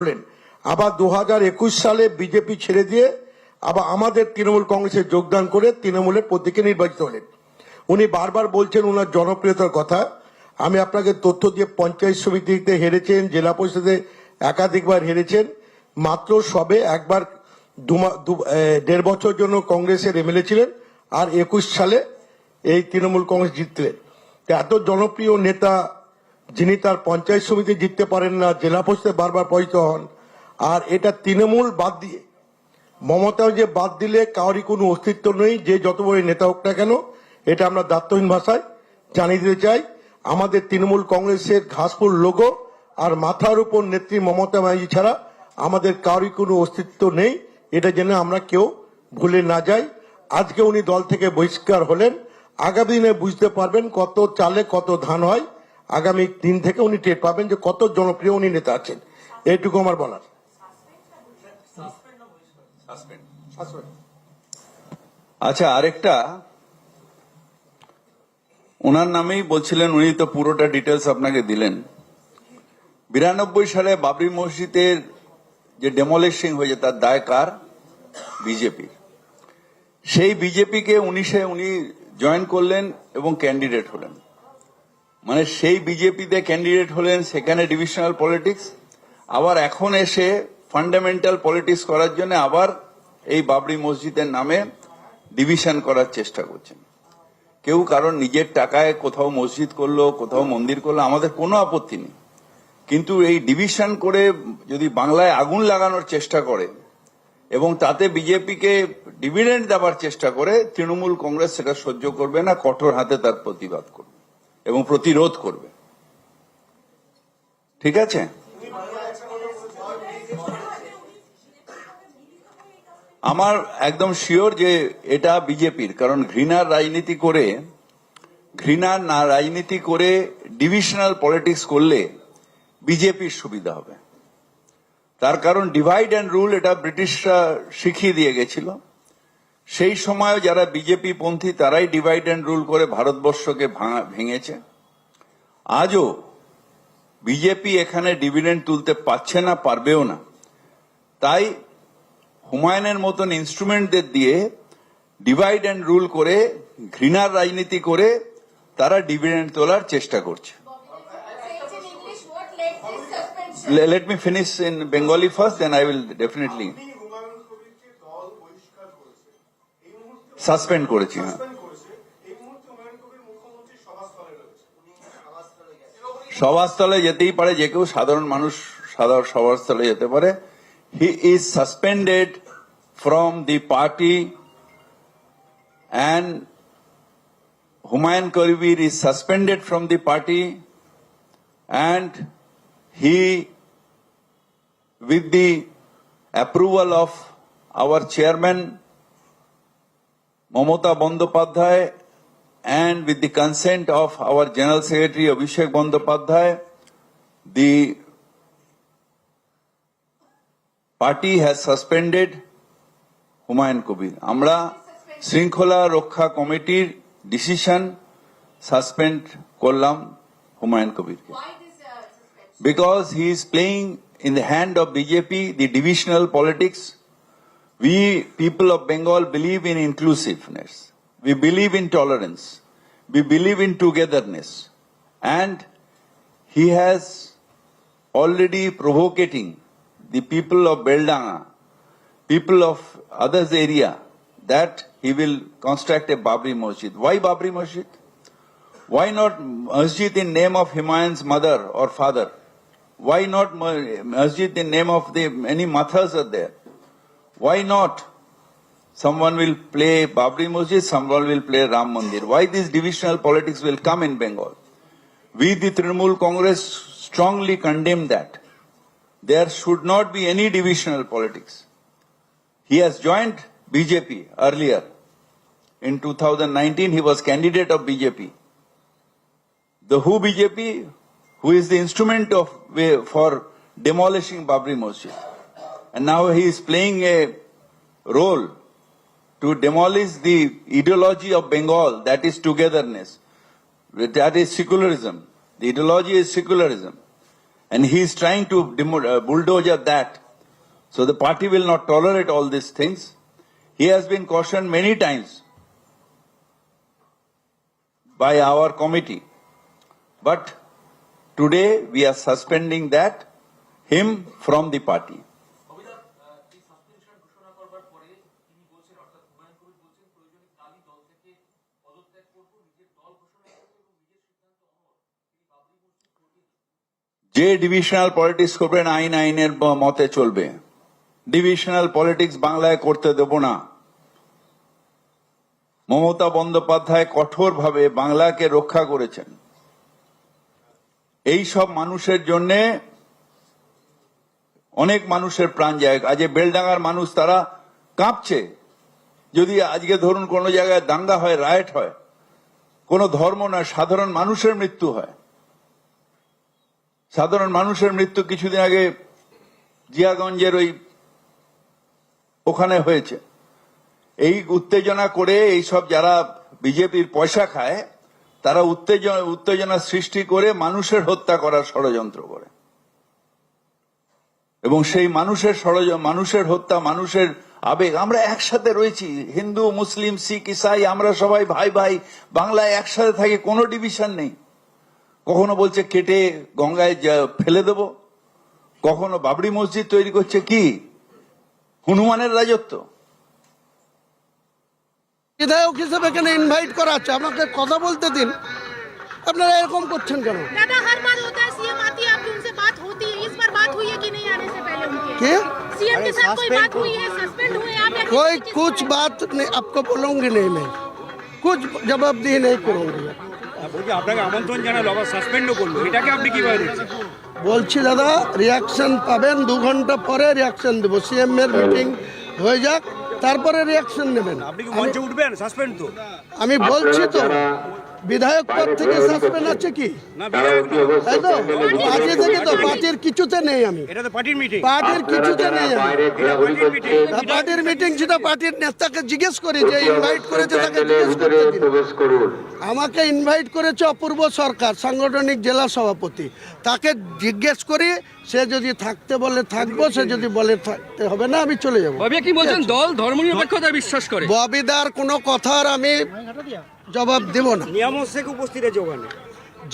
করলেন। আবার দু হাজার একুশ সালে বিজেপি ছেড়ে দিয়ে আবার আমাদের তৃণমূল কংগ্রেসে যোগদান করে তৃণমূলের প্রতীকে নির্বাচিত হলেন। উনি বারবার বলছেন ওনার জনপ্রিয়তার কথা। আমি আপনাকে তথ্য দিয়ে পঞ্চায়েত সমিতিতে হেরেছেন, জেলা পরিষদে একাধিকবার হেরেছেন। মাত্র সবে একবার দেড় বছর জন্য কংগ্রেসের এমএলএ ছিলেন আর একুশ সালে এই তৃণমূল কংগ্রেস জিতলেন। এত জনপ্রিয় নেতা যিনি তার পঞ্চায়েত সমিতি জিততে পারেন না, জেলা পরিষদে বারবার পরিচিত হন, আর এটা তৃণমূল বাদ দিয়ে। মমতা যে বাদ দিলে কারোরই কোনো অস্তিত্ব নেই, যে যত বড় নেতা হোক না কেন, এটা আমরা দায়িত্বহীন ভাষায় জানিয়ে দিতে চাই। আমাদের তৃণমূল কংগ্রেসের ঘাসপুর লোগো আর মাথার উপর নেত্রী মমতা ব্যানার্জি ছাড়া আমাদের কারোরই কোনো অস্তিত্ব নেই, এটা যেন আমরা কেউ ভুলে না যাই। আজকে উনি দল থেকে বহিষ্কার হলেন, আগামী দিনে বুঝতে পারবেন কত চালে কত ধান হয়। আগামী দিন থেকে উনি টের পাবেন যে কত জনপ্রিয় উনি নেতা আছেন। এইটুকু আমার বলার। আচ্ছা আরেকটা। ওনার নামেই বলছিলেন উনি তো পুরোটা ডিটেলস আপনাকে দিলেন। বিরানব্বই সালে বাবরি মসজিদের যে ডেমোলিশিং হয়েছে তার দায় কার? বিজেপির সেই বিজেপিকে উনিশে উনি জয়েন করলেন এবং ক্যান্ডিডেট হলেন। মানে সেই বিজেপিতে ক্যান্ডিডেট হলেন সেখানে ডিভিশনাল পলিটিক্স আবার এখন এসে ফান্ডামেন্টাল পলিটিক্স করার জন্য আবার এই বাবরি মসজিদের নামে ডিভিশন করার চেষ্টা করছেন। কেউ কারণ নিজের টাকায় কোথাও মসজিদ করল, কোথাও মন্দির করল, আমাদের কোনো আপত্তি নেই। কিন্তু এই ডিভিশন করে যদি বাংলায় আগুন লাগানোর চেষ্টা করে এবং তাতে বিজেপিকে ডিভিডেন্ড দেওয়ার চেষ্টা করে, তৃণমূল কংগ্রেস সেটা সহ্য করবে না, কঠোর হাতে তার প্রতিবাদ করবে। এবং প্রতিরোধ করবে। ঠিক আছে? আমার একদম শিওর যে এটা বিজেপির, কারণ ঘৃণার রাজনীতি করে ঘৃণার না রাজনীতি করে ডিভিশনাল পলিটিক্স করলে বিজেপির সুবিধা হবে। তার কারণ ডিভাইড অ্যান্ড রুল এটা ব্রিটিশরা শিখিয়ে দিয়ে গেছিল। সেই সময় যারা বিজেপি পন্থী, তারাই ডিভাইড অ্যান্ড রুল করে ভারতবর্ষকে ভাঙা- ভেঙেছে। আজও বিজেপি এখানে ডিভিডেন্ড তুলতে পারছে না পারবেও না। তাই হুমায়ুনের মতন ইনস্ট্রুমেন্টদের দিয়ে ডিভাইড অ্যান্ড রুল করে ঘৃণার রাজনীতি করে তারা ডিভিডেন্ড তোলার চেষ্টা করছে? Let me finish in Bengali first then I will definitely suspend করেছি। হ্যাঁ সাসপেন্ড করেছে এই মুহূর্তে হুমায়ুন কবির মুখ্যমন্ত্রী সভাস্থলে রয়েছে উনি সভাস্থলে গেছেন সভাস্থলে যেতেই পারে, যে কেউ সাধারণ মানুষ সাধারণ সভাস্থলে যেতে পারে। He is suspended from the party and Humayun Kabir is suspended from the party and he with the approval of our chairman, Mamata Bandyopadhyay and with the consent of our General Secretary Abhishek Bandyopadhyay, the party has suspended Humayun Kabir আমরা শৃঙ্খলা রক্ষা কমিটির decision suspend করলাম হুমায়ুন কবিরকে Why this uh, suspension? because he is playing in the hand of BJP the divisional politics. We people of We believe in tolerance. We believe in togetherness. And he has already provocating the people of Beldanga, people of others area that he will construct a Babri Masjid. Why Babri Masjid? Why not masjid in name of Humayun's mother or father? Why not ma- masjid in name of the many mathas are there? Why not? Someone will play Babri Masjid, someone will play Ram Mandir. Why this divisional politics will come in Bengal? We, the Trinamool Congress, strongly condemn that. There should not be any divisional politics. He has joined BJP earlier. In 2019, he was candidate of BJP the who BJP, who is the instrument of for demolishing Babri Masjid, and now he is playing a role to demolish the ideology of Bengal, that is togetherness, that is secularism. The ideology is secularism, And he is trying to uh, bulldoze that. So the party will not tolerate all these things. He has been cautioned many times by our committee. But today we are suspending that him from the party. যে divisional politics করবেন আইন আইনের মতে চলবে। Divisional politics বাংলায় করতে দেব না। মমতা বন্দ্যোপাধ্যায় কঠোরভাবে বাংলাকে রক্ষা করেছেন। এই সব মানুষের জন্য অনেক মানুষের প্রাণ যায়। আজ বেলডাঙ্গার মানুষ তারা কাঁপছে। যদি আজকে ধরুন কোনো জায়গায় দাঙ্গা হয়, রায়ট হয়, কোনো ধর্ম নয়, সাধারণ মানুষের মৃত্যু হয় সাধারণ মানুষের মৃত্যু কিছুদিন আগে জিয়াগঞ্জের ওই ওখানে হয়েছে। এই উত্তেজনা করে এই সব যারা বিজেপির পয়সা খায়, তারা উত্তেজনা উত্তেজনা সৃষ্টি করে মানুষের হত্যা করার ষড়যন্ত্র করে। এবং সেই মানুষের ষড়যন্ত্র মানুষের হত্যা, মানুষের আবেগ, আমরা একসাথে রয়েছি। হিন্দু, মুসলিম, শিখ, ইসাই, আমরা সবাই ভাই ভাই, বাংলায় একসাথে থাকি, কোনো ডিভিশন নেই। কখনো বলছে কেটে গঙ্গায় যা- ফেলে দেব কখনো বাবরি মসজিদ তৈরি করছে কি হনুমানের রাজত্ব বিধায়ক হিসেবে এখানে ইনভাইট করা আছে আমাকে কথা বলতে দিন আপনারা এরকম করছেন কেন दादा हर बार होता है सीएम आती है आपकी उनसे बात होती है इस बार बात हुई है कि नहीं आने से पहले उनके के सीएम के साथ कोई बात हुई है सस्पेंड हुए आप या कोई किसी- कुछ बात नहीं आपको बोलूंगी नहीं मैं कुछ जवाबदेही नहीं करूंगी বলছি আপনাকে আমন্ত্রণ জানালো আবার সাসপেন্ডও করল। এটাকে আপনি কীভাবে দেখছেন? বলছি দাদা রিয়াকশন পাবেন দু ঘণ্টা পরে রিয়াকশন দেবো। সিএম এর মিটিং হয়ে যাক তারপরে রিয়াকশন নেবেন। আপনি কি মঞ্চে উঠবেন? সাসপেন্ড তো। আমি বলছি তো। বিধায়ক পদ থেকে সাসপেন্ড আছে কি? না তাই তো? পার্টি থেকে তো পার্টির কিছুতে নেই আমি। পার্টির কিছুতে নেই আমি। পার্টির মিটিং তা পার্টির মিটিং সেটা পার্টির নেতাকে জিজ্ঞেস করি যে ইনভাইট করেছে তাকে জিজ্ঞেস করতে আমাকে ইনভাইট করেছে অপূর্ব সরকার সাংগঠনিক জেলা সভাপতি। তাকে জিজ্ঞেস করি সে যদি থাকতে বলে থাকব সে যদি বলে থাকতে হবে না আমি চলে যাব। কি বলছেন? দল ধর্মনিরপেক্ষতা বিশ্বাস করে। ববিদার কোনো কথার আমি জবাব দেব না। নিয়ামত শেখ উপস্থিত আছে ওখানে।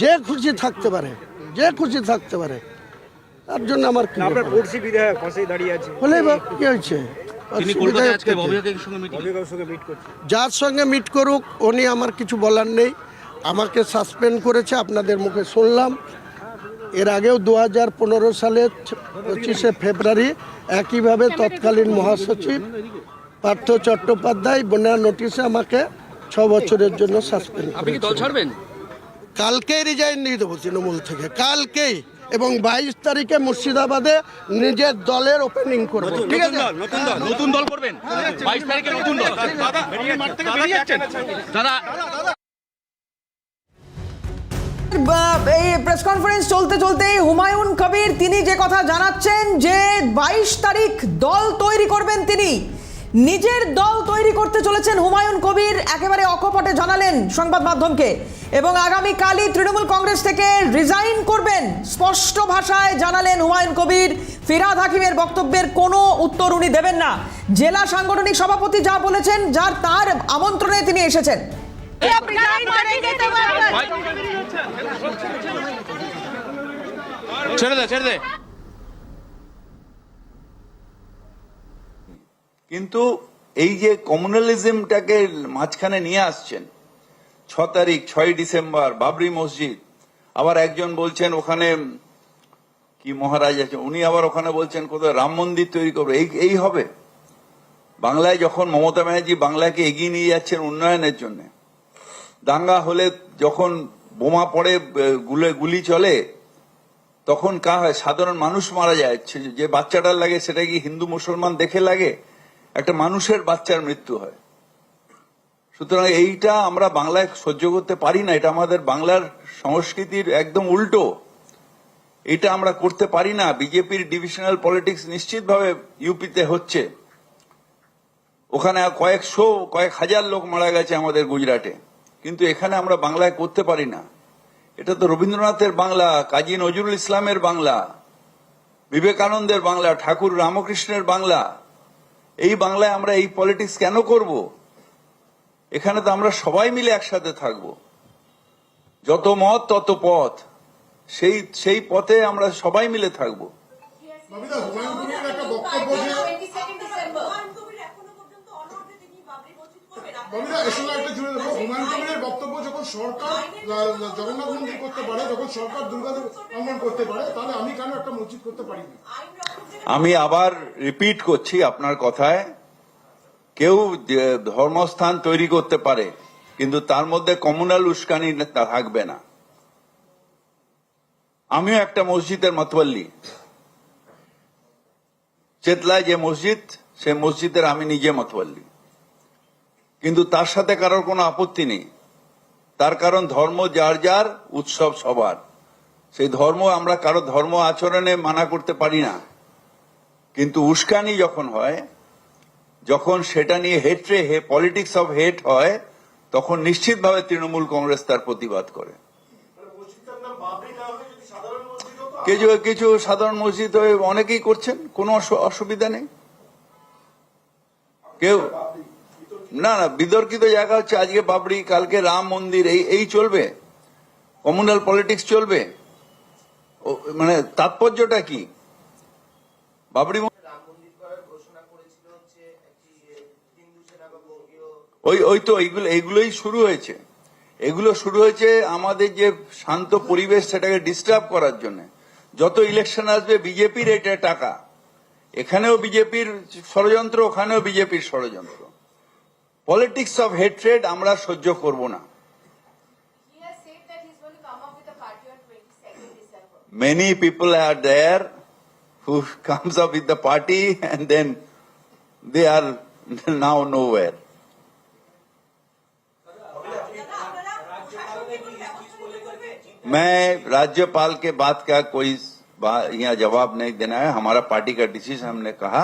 যে খুশি থাকতে পারে যে খুশি থাকতে পারে তার জন্য আমার কি আপনার পড়শি বিধায়ক পাশেই দাঁড়িয়ে আছে। বা কি হয়েছে? যার সঙ্গে মিট করুক উনি আমার কিছু বলার নেই। আমাকে সাসপেন্ড করেছে আপনাদের মুখে শুনলাম। এর আগেও দু হাজার পনেরো সালের পঁচিশে ফেব্রুয়ারি একইভাবে তৎকালীন মহাসচিব পার্থ চট্টোপাধ্যায় বন্যা নোটিশে আমাকে ছ বছরের জন্য সাসপেন্ড আপনি কি দল ছাড়বেন? কালকেই রিজাইন দিয়ে দেবো তৃণমূল থেকে কালকেই। এবং বাইশ তারিখে মুর্শিদাবাদে নিজের দলের ওপেনিং করব। ঠিক আছে? নতুন দল। করবেন? বাইশ তারিখে নতুন দল। মাঠ থেকে বেরিয়ে যাচ্ছেন? দাদা। বা- এই প্রেস কনফারেন্স চলতে চলতে হুমায়ুন কবির তিনি যে কথা জানাচ্ছেন যে বাইশ তারিখ দল তৈরি করবেন তিনি নিজের দল তৈরি করতে চলেছেন হুমায়ুন কবির, একেবারে অকপটে জানালেন সংবাদ মাধ্যমকে। এবং আগামীকালই তৃণমূল কংগ্রেস থেকে রিজাইন করবেন, স্পষ্ট ভাষায় জানালেন হুমায়ুন কবির। ফিরাদ হাকিমের বক্তব্যের কোনো উত্তর উনি দেবেন না। জেলা সাংগঠনিক সভাপতি যা বলেছেন, যার তার আমন্ত্রণে তিনি এসেছেন। ছেড়ে দে ছেড়ে দে। কিন্তু এই যে কমিউনালিজমটাকে মাঝখানে নিয়ে আসছেন, ছ তারিখ, ছয় ডিসেম্বর, বাবরি মসজিদ, আবার একজন বলছেন ওখানে, কি মহারাজ আছে উনি আবার ওখানে বলছেন কোথায় রাম মন্দির তৈরি করবে, এই এই হবে। বাংলায় যখন মমতা ব্যানার্জি বাংলাকে এগিয়ে নিয়ে যাচ্ছেন উন্নয়নের জন্য, দাঙ্গা হলে যখন বোমা পড়ে গুলে, গুলি চলে, তখন কা হয়? সাধারণ মানুষ মারা যায়। যে বাচ্চাটার লাগে সেটা কি হিন্দু মুসলমান দেখে লাগে? একটা মানুষের বাচ্চার মৃত্যু হয়। সুতরাং এইটা আমরা বাংলায় সহ্য করতে পারি না, এটা আমাদের বাংলার সংস্কৃতির একদম উল্টো। এটা আমরা করতে পারি না, বিজেপির ডিভিশনাল পলিটিক্স নিশ্চিতভাবে ইউপিতে হচ্ছে। ওখানে কয়েকশো, কয়েক হাজার লোক মারা গেছে আমাদের গুজরাটে, কিন্তু এখানে আমরা বাংলায় করতে পারি না। এটা তো রবীন্দ্রনাথের বাংলা, কাজী নজরুল ইসলামের বাংলা, বিবেকানন্দের বাংলা, ঠাকুর রামকৃষ্ণের বাংলা এই বাংলায় আমরা এই পলিটিক্স কেন করব? এখানে তো আমরা সবাই মিলে একসাথে থাকব। যত মত তত পথ। সেই সেই পথে আমরা সবাই মিলে থাকব। আমি আবার রিপিট করছি আপনার কথায়, কেউ ধর্মস্থান তৈরি করতে পারে, কিন্তু তার মধ্যে কমিউনাল উস্কানি থাকবে না। আমিও একটা মসজিদের মতওয়াল্লি চেতলায় যে মসজিদ, সে মসজিদের আমি নিজে মতওয়াল্লি কিন্তু তার সাথে কারোর কোনো আপত্তি নেই। তার কারণ ধর্ম যার যার, উৎসব সবার। সেই ধর্ম আমরা কারও ধর্ম আচরণে মানা করতে পারি না। কিন্তু উস্কানি যখন হয়, যখন সেটা নিয়ে হেট্রে হে পলিটিক্স অফ হেট হয়, তখন নিশ্চিতভাবে তৃণমূল কংগ্রেস তার প্রতিবাদ করে। কিছু কিছু সাধারণ মসজিদ অনেকেই করছেন, কোনো অসু- অসুবিধা নেই। কেউ না না বিতর্কিত জায়গা হচ্ছে আজকে বাবরি কালকে রাম মন্দির এই এই চলবে। কমিউনাল পলিটিক্স চলবে। মানে তাৎপর্যটা কি? বাবরি ওই ওই তো এইগুলো এইগুলোই শুরু হয়েছে। এগুলো শুরু হয়েছে আমাদের যে শান্ত পরিবেশ সেটাকে ডিস্টার্ব করার জন্য। যত ইলেকশন আসবে বিজেপির এটা টাকা। এখানেও বিজেপির ষড়যন্ত্র ওখানেও বিজেপির ষড়যন্ত্র। পলিটিক্স অফ হেট্রেড আমরা সহ্য করব না He has said that he's going to come up with a party on 22nd December. many people are there who comes up with the party and then they are now nowhere. मैं राज्यपाल के बात का कोई बा- यहाँ जवाब नहीं देना है हमारा पार्टी का डिसीजन हमने कहा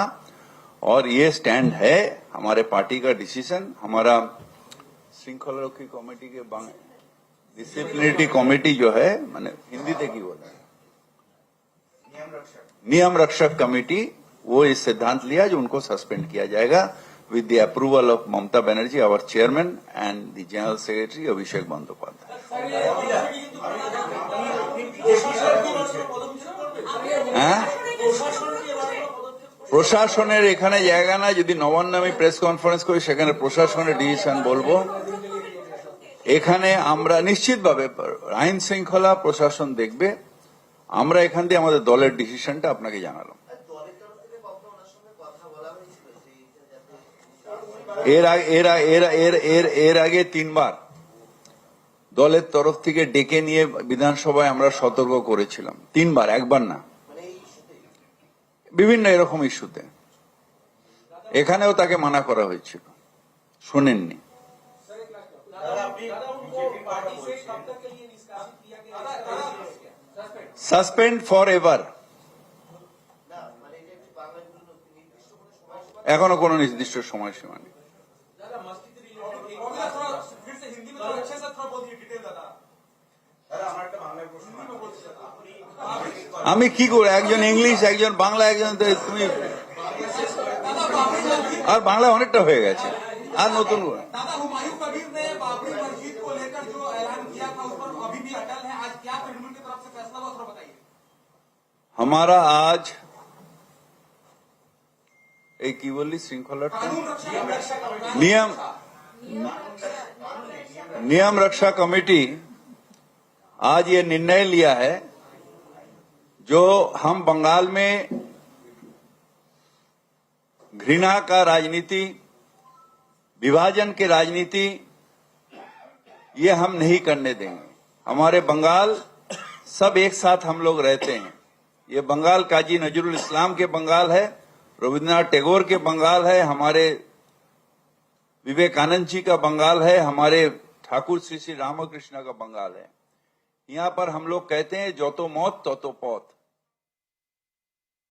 और ये स्टैंड है हमारे पार्टी का डिसीज़न हमारा श्रृंखला रक्षी कमेटी के डिसिप्लिनिटी कमेटी जो है, मैंने हिंदी ही बोला है। नियम रक्षक कमेटी वो इस सिद्धांत लिया जो उनको सस्पेंड किया जाएगा with the approval of Mamata Banerjee our chairman and the general secretary Abhishek Bandyopadhyay. হ্যাঁ প্রশাসনের এখানে জায়গা না যদি নবান্ন আমি প্রেস কনফারেন্স করি, সেখানে প্রশাসনের ডিসিশন বলব। এখানে আমরা নিশ্চিতভাবে আইন শৃঙ্খলা প্রশাসন দেখবে। আমরা এখান দিয়ে আমাদের দলের ডিসিশনটা আপনাকে জানালাম। এর এর এর এর এর এর আগে তিনবার দলের তরফ থেকে ডেকে নিয়ে বিধানসভায় আমরা সতর্ক করেছিলাম। তিনবার, একবার না। বিভিন্ন এরকম ইস্যুতে। এখানেও তাকে মানা করা হয়েছিল। শোনেননি। সাসপেন্ড ফর এভার এখনও কোনো নির্দিষ্ট সময়সীমা নেই। আমি কি করে একজন ইংলিশ একজন বাংলা একজন তো তুমি আর বাংলা অনেকটা হয়ে গেছে আর নতুন করে। दादा हुमायूं कबीर ने बाबरी मस्जिद को लेकर जो ऐलान किया था उस पर अभी भी अटल है आज क्या तृणमूल की तरफ से फैसला हुआ थोड़ा बताइए हमारा आज এই কি বললি শৃঙ্খলাটা नियम नियम रक्षा कमेटी आज ये निर्णय लिया है जो हम बंगाल में घृणा का राजनीति, विभाजन की राजनीति, ये हम नहीं करने देंगे। हमारे बंगाल सब एक साथ हम लोग रहते हैं। ये बंगाल काजी नजरुल इस्लाम के बंगाल है, रविन्द्रनाथ टैगोर के बंगाल है, हमारे विवेकानंद जी का बंगाल है, हमारे ठाकुर श्री श्री रामकृष्ण का बंगाल है। यहाँ पर हम लोग कहते हैं जो तो मौत तो तो पौत।